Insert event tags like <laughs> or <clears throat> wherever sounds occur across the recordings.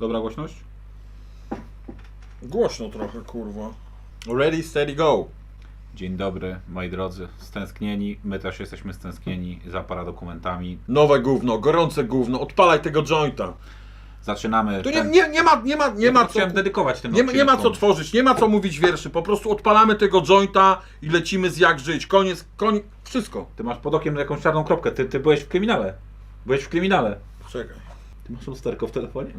Dobra głośność? Głośno trochę, kurwa. Ready, steady, go! Dzień dobry, moi drodzy. Stęsknieni, my też jesteśmy stęsknieni za paradokumentami. Nowe gówno, gorące gówno, odpalaj tego jointa. Zaczynamy. Tu nie, ten- nie, nie ma, nie ma, nie ma co... Chciałem dedykować ten Nie, nie ma co tworzyć, nie ma co mówić wierszy, po prostu odpalamy tego jointa i lecimy z jak żyć. Koniec, koniec, wszystko. Ty masz pod okiem jakąś czarną kropkę. Ty, ty byłeś w kryminale. Byłeś w kryminale. Czekaj. Ty masz lusterko w telefonie?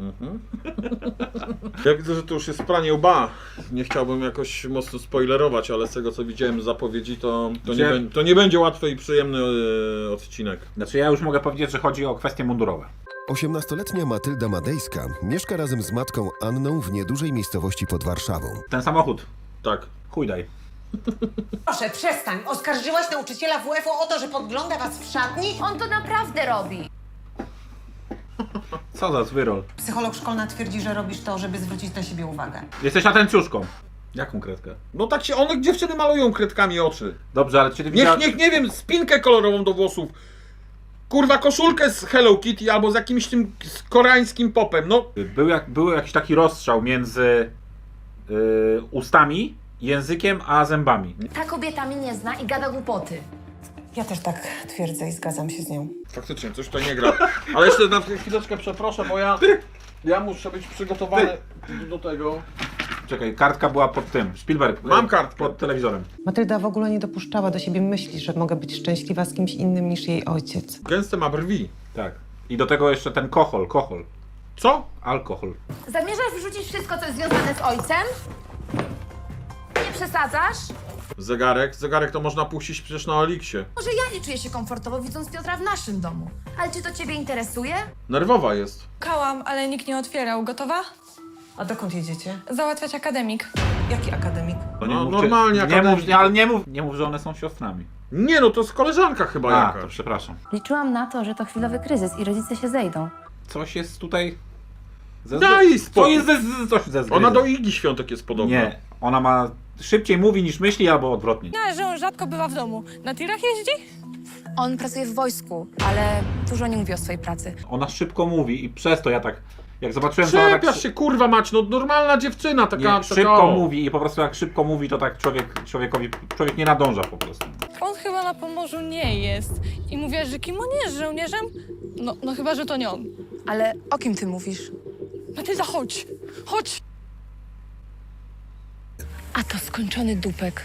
Ja widzę, że to już jest pranie łba. Nie chciałbym jakoś mocno spoilerować, ale z tego co widziałem z zapowiedzi, to, to, nie, to nie będzie łatwy i przyjemny e, odcinek. Znaczy ja już mogę powiedzieć, że chodzi o kwestie mundurowe. 18-letnia Matylda Madejska mieszka razem z matką Anną w niedużej miejscowości pod Warszawą. Ten samochód. Tak. Chuj daj. Proszę, przestań. Oskarżyłaś nauczyciela WF-u o to, że podgląda was w szatni? On to naprawdę robi. Co za zwyrol. Psycholog szkolna twierdzi, że robisz to, żeby zwrócić na siebie uwagę. Jesteś atencjuszką. Jaką kredkę? No tak się, one dziewczyny malują kredkami oczy. Dobrze, ale czy ty Niech, niech, nie wiem, spinkę kolorową do włosów. Kurwa, koszulkę z Hello Kitty albo z jakimś tym z koreańskim popem. No, Był, jak, był jakiś taki rozstrzał między y, ustami, językiem, a zębami. Ta kobieta mnie nie zna i gada głupoty. Ja też tak twierdzę i zgadzam się z nią. faktycznie, coś tutaj nie gra. Ale jeszcze na chwileczkę przeproszę, bo ja, ja muszę być przygotowany do tego. Czekaj, kartka była pod tym. Spielberg. Mam y, kartkę. Pod telewizorem. Matylda w ogóle nie dopuszczała do siebie myśli, że mogę być szczęśliwa z kimś innym niż jej ojciec. Gęste ma brwi. Tak. I do tego jeszcze ten kochol, kochol. Co? Alkohol. Zamierzasz wyrzucić wszystko, co jest związane z ojcem? Nie przesadzasz? Zegarek. Zegarek to można puścić przecież na Oliksie. Może ja nie czuję się komfortowo widząc Piotra w naszym domu. Ale czy to ciebie interesuje? Nerwowa jest. Kałam, ale nikt nie otwierał. Gotowa? A dokąd jedziecie? Załatwiać akademik. Jaki akademik? To No, mów, normalnie nie akademik. mów, nie, Ale nie mów, nie mów, że one są siostrami. Nie no, to jest koleżanka chyba A, jakaś. to przepraszam. Liczyłam na to, że to chwilowy kryzys i rodzice się zejdą. Coś jest tutaj... Ze, Daj Co spokój. jest ze, ze, coś ze Ona do. Igi Świątek jest podobna. Nie, ona ma... Szybciej mówi niż myśli, albo odwrotnie. No, że on rzadko bywa w domu. Na tirach jeździ? On pracuje w wojsku, ale dużo nie mówi o swojej pracy. Ona szybko mówi i przez to ja tak... Jak zobaczyłem, że ona tak... Czepiasz się, kurwa mać, no normalna dziewczyna, taka... Nie, taka szybko o. mówi i po prostu jak szybko mówi, to tak człowiek, człowiekowi, człowiek nie nadąża po prostu. On chyba na Pomorzu nie jest. I mówiłaś, że kim on jest? Żołnierzem? No, no chyba, że to nie on. Ale o kim ty mówisz? Matylda, chodź! Chodź! A to skończony dupek.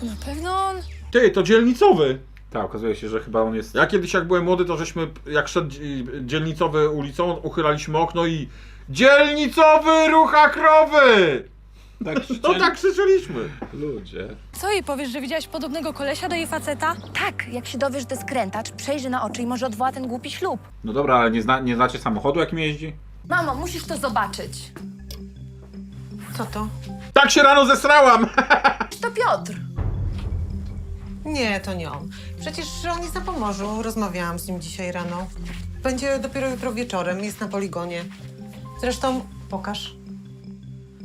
To na pewno on? Ty, to dzielnicowy. Tak, okazuje się, że chyba on jest... Ja kiedyś jak byłem młody, to żeśmy, jak szedł dzi- dzielnicowy ulicą, uchylaliśmy okno i... Dzielnicowy rucha krowy! Tak, <laughs> No tak krzyczeliśmy. Ludzie. Co jej powiesz, że widziałaś podobnego kolesia do jej faceta? Tak, jak się dowiesz, że to jest krętacz, przejrzy na oczy i może odwoła ten głupi ślub. No dobra, ale nie, zna, nie znacie samochodu, jakim jeździ? Mamo, musisz to zobaczyć. Co to? Tak się rano zesrałam! <laughs> Czy to Piotr? Nie, to nie on. Przecież on jest na Pomorzu. Rozmawiałam z nim dzisiaj rano. Będzie dopiero jutro wieczorem. Jest na poligonie. Zresztą pokaż.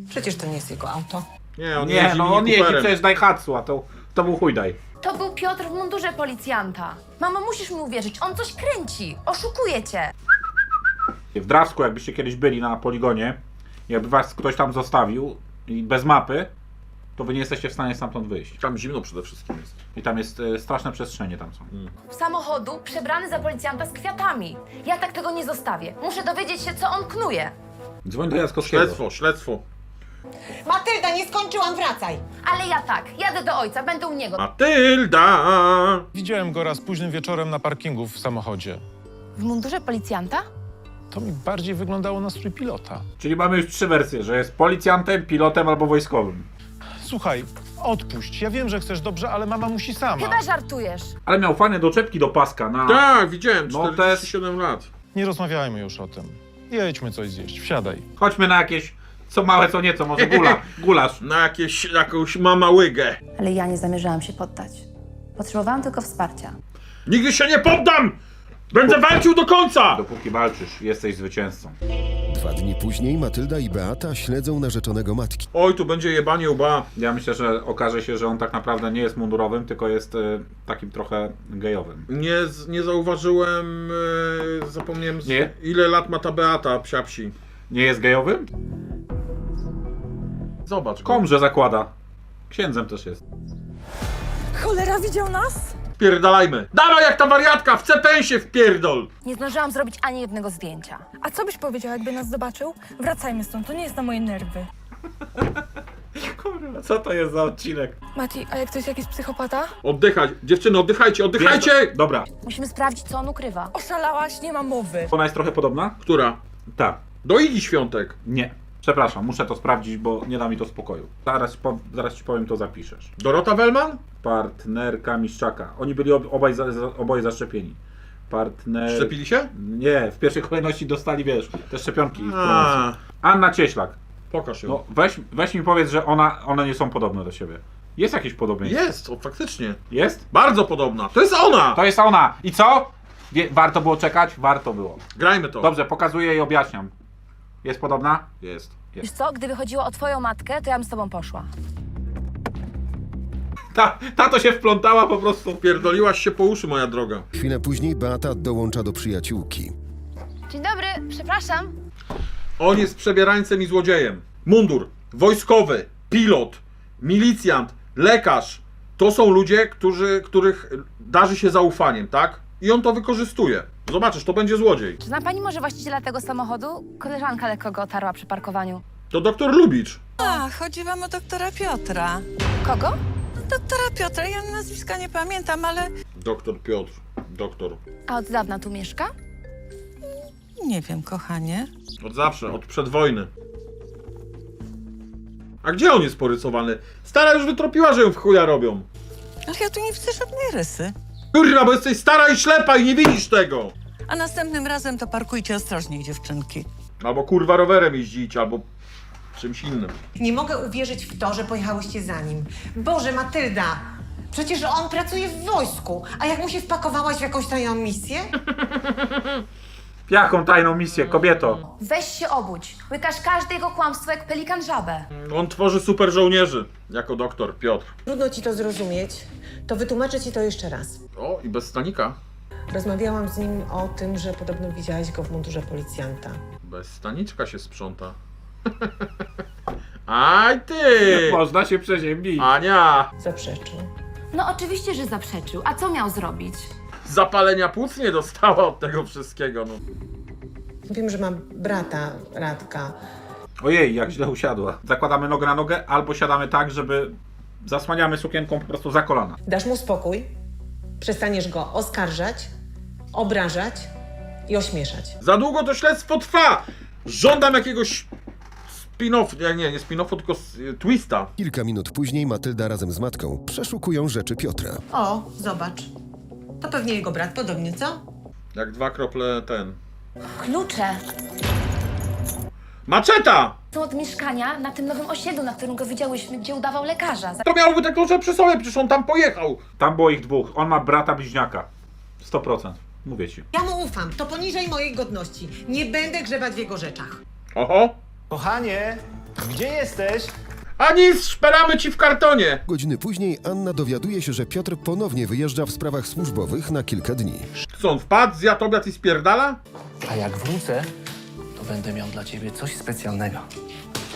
Przecież to nie jest jego auto. Nie, on Nie, jeździ no on jeździ Cooperem. przecież Daihatsu, a to, to był chuj daj. To był Piotr w mundurze policjanta. Mamo, musisz mi uwierzyć, on coś kręci. Oszukuje cię. W Drawsku, jakbyście kiedyś byli na poligonie, jakby was ktoś tam zostawił i bez mapy, to wy nie jesteście w stanie stamtąd wyjść. Tam zimno przede wszystkim jest. I tam jest e, straszne przestrzenie tam są. Samochodu przebrany za policjanta z kwiatami. Ja tak tego nie zostawię. Muszę dowiedzieć się, co on knuje. Dzwoń do Jaskowskiego. Śledztwo, śledztwo. Matylda, nie skończyłam, wracaj! Ale ja tak, jadę do ojca, będę u niego. Matylda! Widziałem go raz późnym wieczorem na parkingu w samochodzie. W mundurze policjanta? To mi bardziej wyglądało na strój pilota. Czyli mamy już trzy wersje, że jest policjantem, pilotem albo wojskowym. Słuchaj, odpuść. Ja wiem, że chcesz dobrze, ale mama musi sama. Chyba żartujesz. Ale miał fajne doczepki do paska na... Tak, widziałem, No 47 lat. Nie rozmawiajmy już o tym. Jedźmy coś zjeść. Wsiadaj. Chodźmy na jakieś, co małe, co nieco, może gula, <laughs> gulasz. Na jakieś, jakąś mama łygę. Ale ja nie zamierzałam się poddać. Potrzebowałam tylko wsparcia. Nigdy się nie poddam! Będę walczył do końca! Dopóki walczysz, jesteś zwycięzcą. Dwa dni później Matylda i Beata śledzą narzeczonego matki. Oj, tu będzie jebanie łba. Ja myślę, że okaże się, że on tak naprawdę nie jest mundurowym, tylko jest y, takim trochę gejowym. Nie, z- nie zauważyłem, e, zapomniałem z, Nie? ile lat ma ta Beata, psia psi. Nie jest gejowym? Zobacz. go. Komrze zakłada. Księdzem też jest. Cholera, widział nas? Pierdalajmy. Dawaj jak ta wariatka, w cepęsie wpierdol! Nie zdążyłam zrobić ani jednego zdjęcia. A co byś powiedział, jakby nas zobaczył? Wracajmy stąd, to nie jest na moje nerwy. <laughs> Kurwa, co to jest za odcinek? Mati, a jak to jest jakiś psychopata? Oddychać. Dziewczyny, oddychajcie, oddychajcie! Dobra, Musimy sprawdzić, co on ukrywa. Oszalałaś, nie ma mowy. ona jest trochę podobna? Która? Tak. Do Igi Świątek. Nie. Przepraszam, muszę to sprawdzić, bo nie da mi to spokoju. Zaraz, po, zaraz ci powiem, to zapiszesz. Dorota Wellman? Partnerka Miszczaka. Oni byli ob, obaj za, za, oboje zaszczepieni. Partner... Szczepili się? Nie, w pierwszej kolejności dostali, wiesz, te szczepionki. w A. Anna Cieślak. pokaż ją. No, weź, weź mi powiedz, że ona, one nie są podobne do siebie. Jest jakieś podobieństwo? Jest, o, faktycznie. Jest? Bardzo podobna. To jest ona! To jest ona. I co? Wie, warto było czekać? Warto było. Grajmy to. Dobrze, pokazuję i objaśniam. Jest podobna? Jest. Wiesz co, gdyby chodziło o twoją matkę, to ja bym z tobą poszła. Ta, ta to się wplątała po prostu. Pierdoliłaś się po uszy, moja droga. Chwilę później Beata dołącza do przyjaciółki. Dzień dobry, przepraszam. On jest przebierańcem i złodziejem. Mundur, wojskowy, pilot, milicjant, lekarz. To są ludzie, którzy, których darzy się zaufaniem, tak? I on to wykorzystuje. Zobaczysz, to będzie złodziej. Czy zna pani może właściciela tego samochodu? Koleżanka lekko go otarła przy parkowaniu. To doktor Lubicz. A, chodzi wam o doktora Piotra. Kogo? Doktora Piotra, ja nazwiska nie pamiętam, ale Doktor Piotr. Doktor. A od dawna tu mieszka? nie wiem, kochanie. Od zawsze, od przedwojny. A gdzie on jest porysowany? Stara już wytropiła, że ją w chuja robią. Ale ja tu nie widzę żadnej rysy. Kurwa, bo jesteś stara i ślepa i nie widzisz tego! A następnym razem to parkujcie ostrożniej, dziewczynki. Albo kurwa rowerem jeździć, albo czymś innym. Nie mogę uwierzyć w to, że pojechałyście za nim. Boże, Matylda! Przecież on pracuje w wojsku, a jak mu się wpakowałaś w jakąś tajną misję? <laughs> Jaką tajną misję, kobieto? Weź się obudź. Łykasz każde jego kłamstwo jak pelikan żabę. On tworzy super żołnierzy, jako doktor Piotr. Trudno ci to zrozumieć. To wytłumaczę ci to jeszcze raz. O, i bez stanika. Rozmawiałam z nim o tym, że podobno widziałaś go w mundurze policjanta. Bez staniczka się sprząta. <laughs> Aj ty! Można się przeziębić. Ania! Zaprzeczył. No oczywiście, że zaprzeczył. A co miał zrobić? Zapalenia płuc nie dostała od tego wszystkiego, no. Wiem, że mam brata, Radka. Ojej, jak źle usiadła. Zakładamy nogę na nogę, albo siadamy tak, żeby zasłaniamy sukienką po prostu za kolana. Dasz mu spokój, przestaniesz go oskarżać, obrażać i ośmieszać. Za długo to śledztwo trwa! Żądam jakiegoś spin-off, nie, nie, nie spin-offu, tylko s- twista. Kilka minut później Matylda razem z matką przeszukują rzeczy Piotra. O, zobacz. To pewnie jego brat, podobnie, co? Jak dwa krople ten. Klucze. Maczeta! Są od mieszkania na tym nowym osiedlu, na którym go widziałyśmy, gdzie udawał lekarza. Za- To miałby te klucze przy sobie, przecież on tam pojechał. Tam było ich dwóch. On ma brata bliźniaka. 100%. Mówię ci. Ja mu ufam, to poniżej mojej godności. Nie będę grzebać w jego rzeczach. Oho! Kochanie, gdzie jesteś? A nic, szperamy ci w kartonie! Godziny później Anna dowiaduje się, że Piotr ponownie wyjeżdża w sprawach służbowych na kilka dni. Co on wpadł, zjadł obiad i spierdala? A jak wrócę, to będę miał dla ciebie coś specjalnego.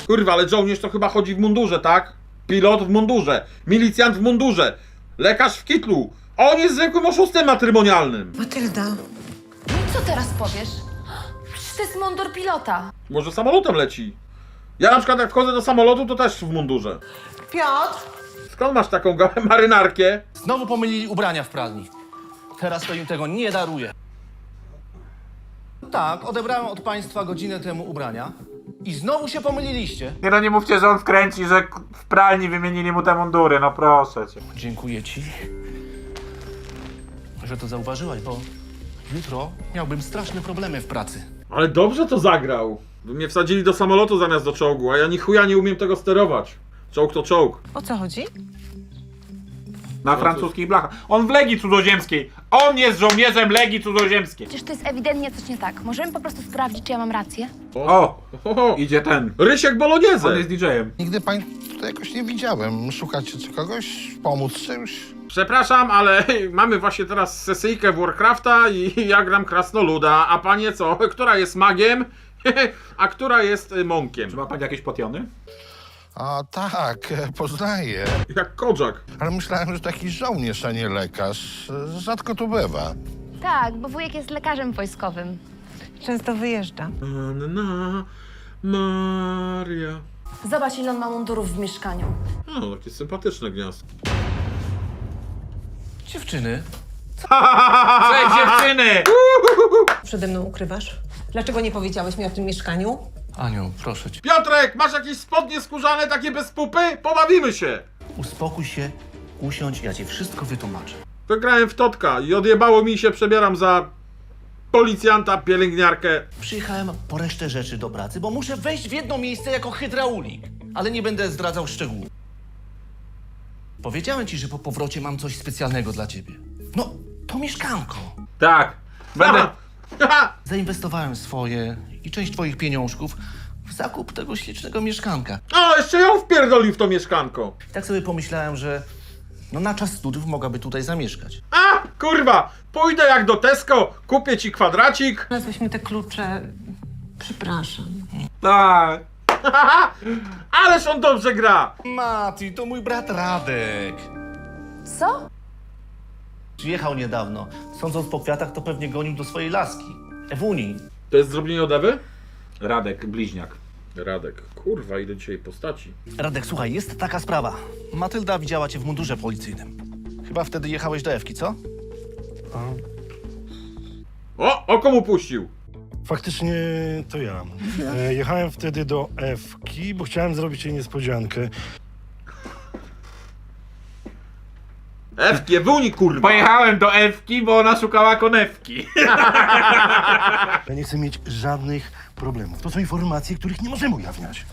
Kurwa, ale żołnierz to chyba chodzi w mundurze, tak? Pilot w mundurze, milicjant w mundurze, lekarz w kitlu. A on jest zwykłym oszustem matrymonialnym. Matylda, No i co teraz powiesz? Przecież to jest mundur pilota. Może samolotem leci. Ja na przykład jak wchodzę do samolotu, to też w mundurze. Piotr! Skąd masz taką gałę <laughs> marynarkę? Znowu pomylili ubrania w pralni. Teraz to im tego nie daruję. Tak, odebrałem od państwa godzinę temu ubrania i znowu się pomyliliście. Nie no nie mówcie, że on wkręci, że k- w pralni wymienili mu te mundury. No proszę cię. Dziękuję ci, że to zauważyłaś, bo jutro miałbym straszne problemy w pracy. Ale dobrze to zagrał. Wy mnie wsadzili do samolotu zamiast do czołgu, a ja ni chuja nie umiem tego sterować. Czołg to czołg. O co chodzi? Na francuskich blachach. On w Legii Cudzoziemskiej. On jest żołnierzem Legii Cudzoziemskiej. Przecież to jest ewidentnie coś nie tak. Możemy po prostu sprawdzić, czy ja mam rację? O, idzie ten. Rysiek On Bolognese. jest DJ-em. Nigdy pań tutaj jakoś nie widziałem. Szukacie czy kogoś? Pomóc czymś? Przepraszam, ale <laughs> mamy właśnie teraz sesyjkę w Warcrafta i <laughs> ja gram krasnoluda, a panie co? <laughs> Która jest magiem, <laughs> a która jest y, monkiem? Czy ma pan jakieś potiony? A tak, <laughs> poznaję. Jak Kodżak. Ale myślałem, że taki żołnierz, a nie lekarz. Rzadko tu bywa. Tak, bo wujek jest lekarzem wojskowym. Często wyjeżdża. Anna Maria. Zobacz, ile on ma mundurów w mieszkaniu. O, takie sympatyczne gniazdo. Dziewczyny, <laughs> Cześć dziewczyny! Przede mną ukrywasz? Dlaczego nie powiedziałeś mi o tym mieszkaniu? Aniu, proszę cię, Piotrek, masz jakieś spodnie skórzane takie bez pupy? Pobawimy się! uspokój się, usiądź, ja ci wszystko wytłumaczę. Wygrałem w Totka i odjebało mi się, przebieram za policjanta, pielęgniarkę. Przyjechałem po resztę rzeczy do pracy, bo muszę wejść w jedno miejsce jako hydraulik, ale nie będę zdradzał szczegółów. Powiedziałem ci, że po powrocie mam coś specjalnego dla ciebie. No, to mieszkanko. Tak. Będę... Aha. Zainwestowałem swoje i część twoich pieniążków w zakup tego ślicznego mieszkanka. O, jeszcze ją wpierdolił w to mieszkanko. I tak sobie pomyślałem, że no na czas studiów mogłaby tutaj zamieszkać. A, kurwa, pójdę jak do Tesco, kupię ci kwadracik. Znalazłeś mi te klucze. Przepraszam. Tak. <laughs> Ależ on dobrze gra. Mati, to mój brat Radek. Co? Przyjechał niedawno. Sądząc po kwiatach, to pewnie gonił do swojej laski. Ewuni. To jest zrobienie od Ewy? Radek, bliźniak. Radek, kurwa, ile dzisiaj postaci. Radek, słuchaj, jest taka sprawa. Matylda widziała cię w mundurze policyjnym. Chyba wtedy jechałeś do Ewki, co? O, oko mu puścił. Faktycznie to ja. E, jechałem wtedy do Ewki, bo chciałem zrobić jej niespodziankę. Ewki, Ewuni, kurwa. Pojechałem do Ewki, bo ona szukała konewki. <laughs> Ja nie chcę mieć żadnych problemów. To są informacje, których nie możemy ujawniać.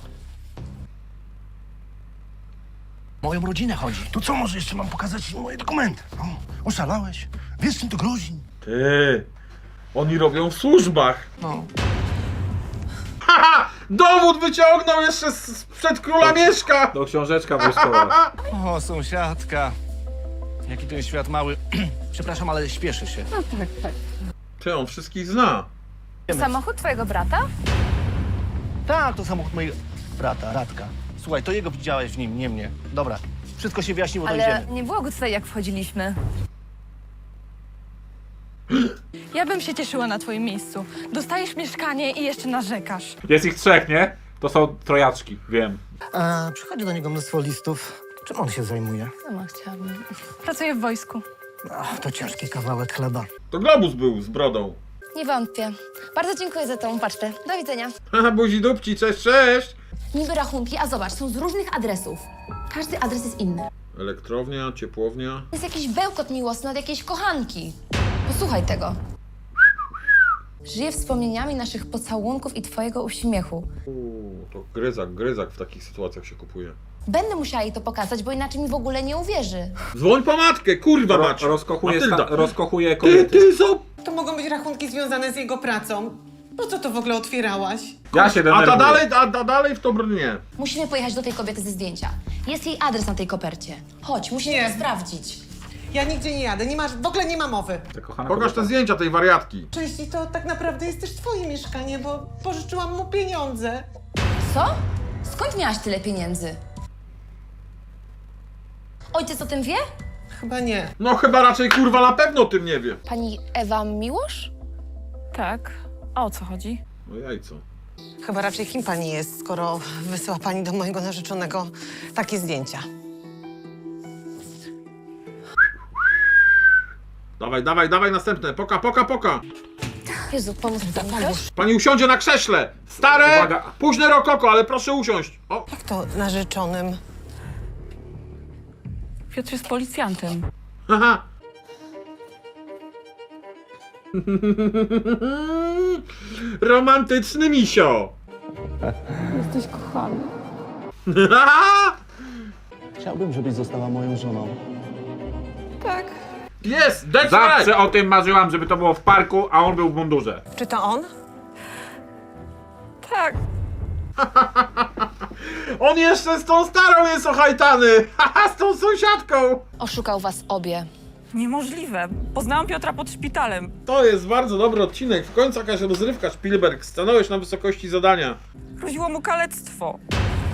Moją rodzinę chodzi. To co, może jeszcze mam pokazać moje dokumenty? O, oszalałeś? Wiesz, czym to grozi? Ty, oni robią w służbach. No. <laughs> Haha, dowód wyciągnął jeszcze z, sprzed króla Mieszka. To książeczka wojskowa. <laughs> O, sąsiadka. Jaki ten świat mały. <clears throat> Przepraszam, ale śpieszy się. Ty, on wszystkich zna. Samochód twojego brata? Tak, to samochód mojego brata, Radka. Słuchaj, to jego widziałeś w nim, nie mnie. Dobra, wszystko się wyjaśniło, to Ale idziemy. nie było go tutaj, jak wchodziliśmy. Ja bym się cieszyła na twoim miejscu. Dostajesz mieszkanie i jeszcze narzekasz. Jest ich trzech, nie? To są trojaczki, wiem. A przychodzi do niego mnóstwo listów. Czym on się zajmuje? Sama chciałabym. Pracuję w wojsku. Ach, to ciężki kawałek chleba. To Globus był z brodą. Nie wątpię. Bardzo dziękuję za tą paczkę. Do widzenia. Haha, buzi dupci, cześć, cześć. Niby rachunki, a zobacz, są z różnych adresów. Każdy adres jest inny. Elektrownia, ciepłownia. Jest jakiś bełkot miłosny od jakiejś kochanki. Posłuchaj tego. Żyję wspomnieniami naszych pocałunków i twojego uśmiechu. Uuu, to gryzak, gryzak w takich sytuacjach się kupuje. Będę musiała jej to pokazać, bo inaczej mi w ogóle nie uwierzy. Dzwoń po matkę, kurwa Ro, mać. rozkochuje, Matylda. rozkochuje Ty, kobiety. ty, zo... To mogą być rachunki związane z jego pracą. Po co to w ogóle otwierałaś? Ja się A denerwuję. ta dalej, a ta dalej w to brnie. Musimy pojechać do tej kobiety ze zdjęcia. Jest jej adres na tej kopercie. Chodź, musimy Nie. to sprawdzić. Ja nigdzie nie jadę, nie masz, w ogóle nie ma mowy. Ta kochana Pokaż te zdjęcia tej wariatki. Części to tak naprawdę jest też twoje mieszkanie, bo pożyczyłam mu pieniądze. Co? Skąd miałaś tyle pieniędzy? Ojciec o tym wie? Chyba nie. No chyba raczej kurwa na pewno o tym nie wie. Pani Ewa Miłosz? Tak. A o co chodzi? No jajco. Chyba raczej kim pani jest, skoro wysyła pani do mojego narzeczonego takie zdjęcia. Dawaj, dawaj, dawaj następne. Poka, poka, poka. Jezu, pomóż mi tam ktoś? Pani usiądzie na krześle. Stare, Uwaga. późne rokoko, ale proszę usiąść. O, Jak to narzeczonym? Piotr jest policjantem. haha. Romantyczny misio. Jesteś kochany. <laughs> Chciałbym, żebyś została moją żoną. Tak. Jest! That's Zawsze right! o tym marzyłam, żeby to było w parku, a on był w mundurze. Czy to on? Tak. <laughs> On jeszcze z tą starą jest ohajtany! <laughs> Haha, z tą sąsiadką! Oszukał was obie. Niemożliwe. Poznałam Piotra pod szpitalem. To jest bardzo dobry odcinek. W końcu jakaś rozrywka, Spielberg. Stanąłeś na wysokości zadania. Groziło mu kalectwo.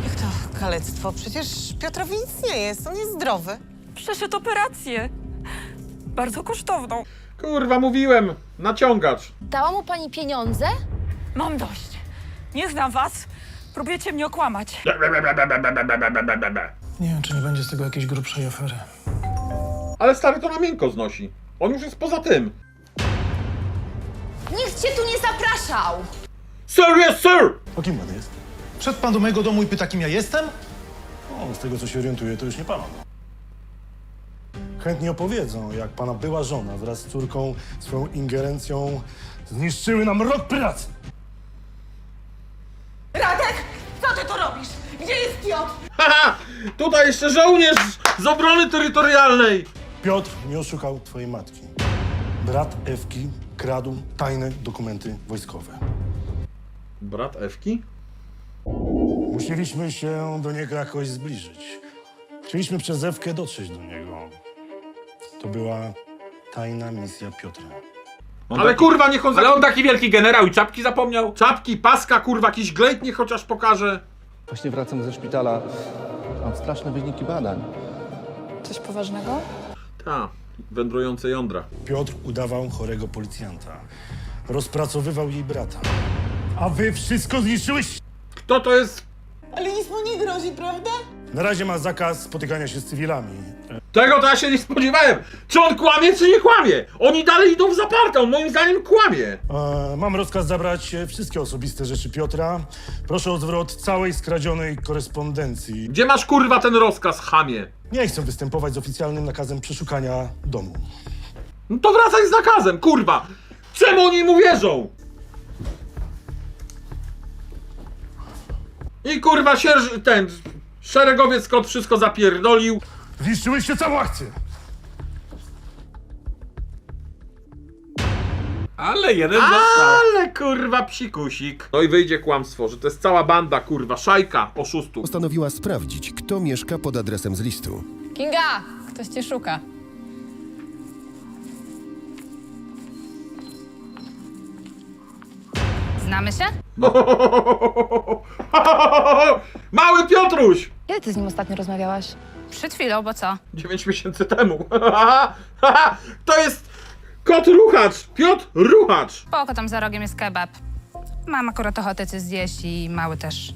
Jak to kalectwo? Przecież Piotrowi nic nie jest, on jest zdrowy. Przeszedł operację. Bardzo kosztowną. Kurwa, mówiłem. Naciągacz. Dała mu pani pieniądze? Mam dość. Nie znam was. Próbujecie mnie okłamać. Nie wiem, czy nie będzie z tego jakiejś grubszej afery. Ale stary to na miękko znosi. On już jest poza tym. Nikt cię tu nie zapraszał! Sir, yes, sir! O kim pan jest? Wszedł pan do mojego domu i pyta, kim ja jestem? O, z tego co się orientuję, to już nie pan. Chętnie opowiedzą, jak pana była żona wraz z córką swoją ingerencją zniszczyły nam rok pracy. Piotr? Haha! Tutaj jeszcze żołnierz z obrony terytorialnej! Piotr nie oszukał twojej matki. Brat Ewki kradł tajne dokumenty wojskowe. Brat Ewki? Musieliśmy się do niego jakoś zbliżyć. Chcieliśmy przez Ewkę dotrzeć do niego. To była tajna misja Piotra. On Ale taki, kurwa, niech on... Ale on taki wielki generał i czapki zapomniał. Czapki, paska, kurwa, jakiś glejt niech chociaż pokaże. Właśnie wracam ze szpitala. Mam straszne wyniki badań. Coś poważnego? Ta, wędrujące jądra. Piotr udawał chorego policjanta. Rozpracowywał jej brata. A wy wszystko zniszczyłeś? Kto to jest? Ale nic mu nie grozi, prawda? Na razie ma zakaz spotykania się z cywilami. Tego to ja się nie spodziewałem. Czy on kłamie, czy nie kłamie? Oni dalej idą w zaparte, on moim zdaniem kłamie. E, mam rozkaz zabrać e, wszystkie osobiste rzeczy Piotra. Proszę o zwrot całej skradzionej korespondencji. Gdzie masz kurwa ten rozkaz, chamie? Nie chcę występować z oficjalnym nakazem przeszukania domu. No to wracaj z nakazem, kurwa! Czemu oni mu wierzą? I kurwa sierż... ten... Szeregowiec kot wszystko zapierdolił. Zniszczyłyście całą akcję! Ale jeden został. Ale kurwa psikusik. No i wyjdzie kłamstwo, że to jest cała banda, kurwa, szajka oszustów. Postanowiła sprawdzić, kto mieszka pod adresem z listu. Kinga! Ktoś cię szuka. Znamy się? <laughs> Mały Piotruś! Kiedy ty z nim ostatnio rozmawiałaś? Przed chwilą, bo co? 9 miesięcy temu. <laughs> to jest kot Ruchacz! Piotr Ruchacz! Spoko, tam za rogiem jest kebab. Mam akurat ochotę coś zjeść i mały też. <laughs>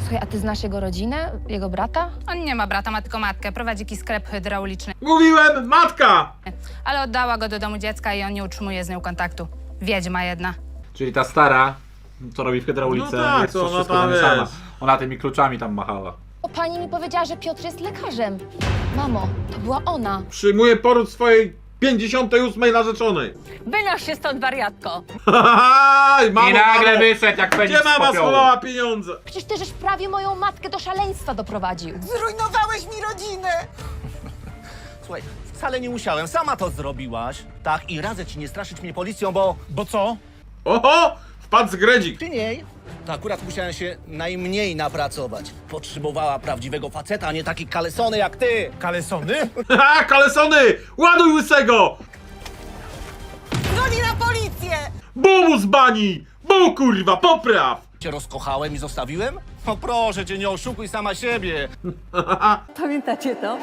Słuchaj, a ty znasz jego rodzinę? Jego brata? On nie ma brata, ma tylko matkę. Prowadzi jakiś sklep hydrauliczny. Mówiłem, matka! Ale oddała go do domu dziecka i on nie utrzymuje z nią kontaktu. Wiedźma jedna. Czyli ta stara, co robi w hydraulice, No tak, jest to ona wszystko tam zamieszana. jest. Ona tymi kluczami tam machała. O, pani mi powiedziała, że Piotr jest lekarzem. Mamo, to była ona. Przyjmuję poród swojej 58 narzeczonej. Wynoś się stąd, wariatko! Hahaj, mamo, I nagle mamo. wyszedł jak Feniks Gdzie z mama popiołu. schowała pieniądze? Przecież ty żeś prawie moją matkę do szaleństwa doprowadził. Zrujnowałeś mi rodzinę! Słuchaj, wcale nie musiałem. Sama to zrobiłaś. Tak, i radzę ci nie straszyć mnie policją, bo... Bo co? Oho! Wpadł z gredzik. Przy niej to akurat musiałem się najmniej napracować. Potrzebowała prawdziwego faceta, a nie taki kalesony jak ty. Kalesony? <laughs> Ha, kalesony! Ładuj łysego! Dzwoni na policję! Bumu z bani! Bu kurwa, popraw! <laughs> Cię rozkochałem i zostawiłem? No proszę cię, nie oszukuj sama siebie. <laughs> Pamiętacie to?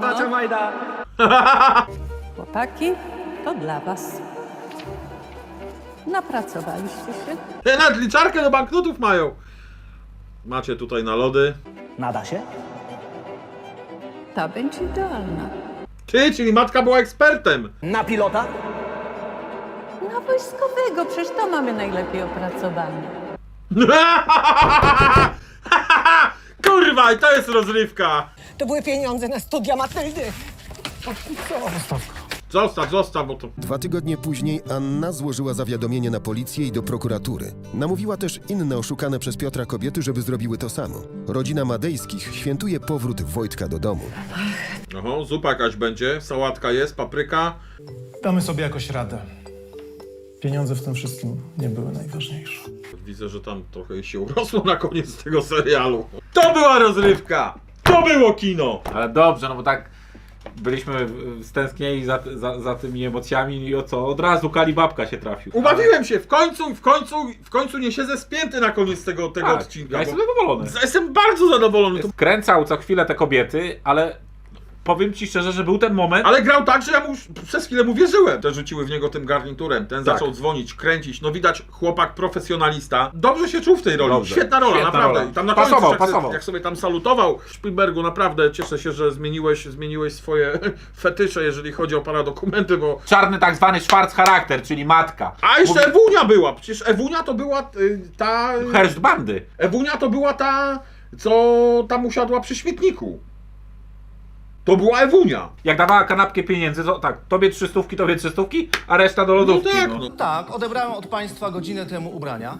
Bacia Majda. Chłopaki, to dla was. Napracowaliście się. Te nadliczarkę do banknotów mają. Macie tutaj na lody. Nada się? Ta będzie idealna. Ty, czyli matka była ekspertem. Na pilota? Na wojskowego, przecież to mamy najlepiej opracowane. <laughs> Kurwa, i to jest rozrywka. To były pieniądze na studia Matyldy. Co Zostaw, zostaw, bo to... Dwa tygodnie później Anna złożyła zawiadomienie na policję i do prokuratury. Namówiła też inne oszukane przez Piotra kobiety, żeby zrobiły to samo. Rodzina Madejskich świętuje powrót Wojtka do domu. Oho, zupa jakaś będzie, sałatka jest, papryka. Damy sobie jakoś radę. Pieniądze w tym wszystkim nie były najważniejsze. Widzę, że tam trochę się urosło na koniec tego serialu. To była rozrywka! To było kino! Ale dobrze, no bo tak byliśmy stęsknieni za, za, za tymi emocjami i o co? Od razu Kalibabka się trafił. Ubawiłem się, w końcu, w końcu, w końcu nie siedzę spięty na koniec tego, tego Tak, odcinka. ja jestem zadowolony. Jestem bardzo zadowolony. Kręcał co chwilę te kobiety, ale powiem ci szczerze, że był ten moment, Ale grał tak, że ja mu przez chwilę mu wierzyłem. Te rzuciły w niego tym garniturem, ten Tak. zaczął dzwonić, kręcić. No widać, chłopak profesjonalista. Dobrze się czuł w tej roli. Dobrze. Świetna rola, Świetna naprawdę. rola. I tam na Pasował, koniec, jak, pasował. Sobie, jak sobie tam salutował Spielbergu, naprawdę cieszę się, że zmieniłeś, zmieniłeś swoje <laughs> fetysze, jeżeli chodzi o paradokumenty, bo... czarny tak zwany szwarc charakter, czyli matka. A jeszcze Mówi- Ewunia była, przecież Ewunia to była y, ta... Herszt bandy. Ewunia to była ta, co tam usiadła przy śmietniku. To była Ewunia. Jak dawała kanapkę pieniędzy, to tak, tobie trzy stówki, tobie trzy stówki, a reszta do lodówki. tak, no. no. Tak, odebrałem od państwa godzinę temu ubrania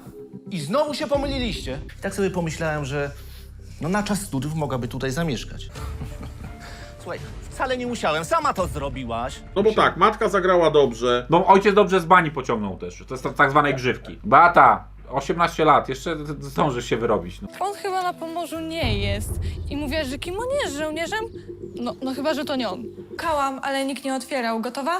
i znowu się pomyliliście. Tak sobie pomyślałem, że no na czas studiów mogłaby tutaj zamieszkać. <laughs> Słuchaj, wcale nie musiałem, sama to zrobiłaś. No bo tak, matka zagrała dobrze. Bo ojciec dobrze z bani pociągnął też. To jest tak zwanej grzywki. Beata, 18 lat, jeszcze zdążysz się wyrobić. No. On chyba na Pomorzu nie jest. I mówiłaś, że kim on jest? Żołnierzem? No, no chyba, że to nie on. Kałam, ale nikt nie otwierał. Gotowa?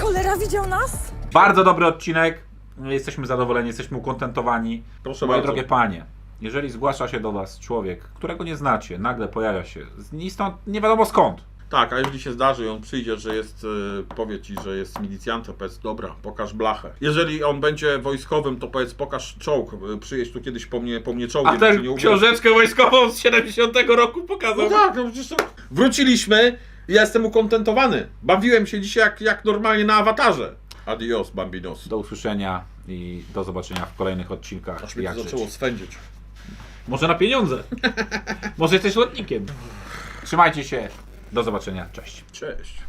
Cholera, widział nas? Bardzo dobry odcinek. Jesteśmy zadowoleni, jesteśmy ukontentowani. Proszę Moje bardzo. drogie panie, jeżeli zgłasza się do was człowiek, którego nie znacie, nagle pojawia się, z ni stąd, nie wiadomo skąd. Tak, a jeżeli się zdarzy i on przyjdzie, że jest, e, powie ci, że jest milicjantem, powiedz, dobra, pokaż blachę. Jeżeli on będzie wojskowym, to powiedz, pokaż czołg, e, przyjedź tu kiedyś po mnie, po mnie czołgiem. A uwierzysz. książeczkę wojskową z 70 roku pokazał. No tak, no przecież to... Wróciliśmy i ja jestem ukontentowany. Bawiłem się dzisiaj jak, jak normalnie na awatarze. Adios, bambinos. Do usłyszenia i do zobaczenia w kolejnych odcinkach. Aż mnie Jak to żyć. zaczęło swędzić. Może na pieniądze. <laughs> Może jesteś lotnikiem. Trzymajcie się. Do zobaczenia. Cześć. Cześć.